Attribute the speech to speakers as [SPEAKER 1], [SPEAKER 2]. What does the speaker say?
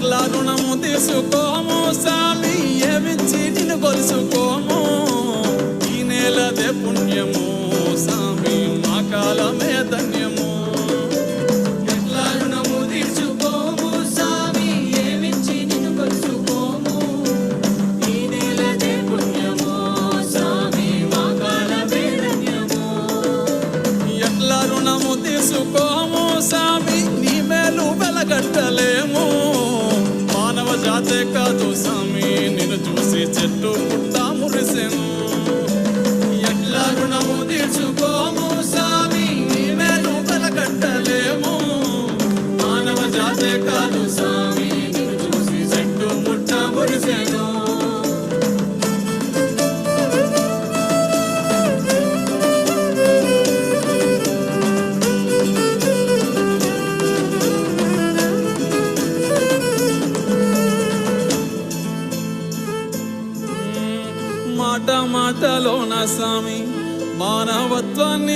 [SPEAKER 1] ఎట్లా రుణము తీసుకోము సామి ఏమిచ్చి నిన్ను కొలుసుకోము. ఈ నేలదే పుణ్యము సామి మా కాలమే ధన్యము.
[SPEAKER 2] ఎట్లా రుణము తీర్చుకోము సామి ఏమిచ్చి నిన్ను కొలుసుకోము. ఈ నేలదే పుణ్యము సామి మా కాలమే ధన్యము.
[SPEAKER 1] ఎట్లా రుణము తీసుకోము సామి నీ మేలు వెలగట్టలేము మానవ స్వామి కాదు సామి నిన్ను చూసి చెట్టు పుట్ట మురిసెను.
[SPEAKER 2] ఎట్లా రుణము తీర్చుకోము సామి నీ మేలు వెలగట్టలేము మానవ జాతే కాదు సామి
[SPEAKER 1] మాట మాటలోన స్వామి? మానవత్వాన్ని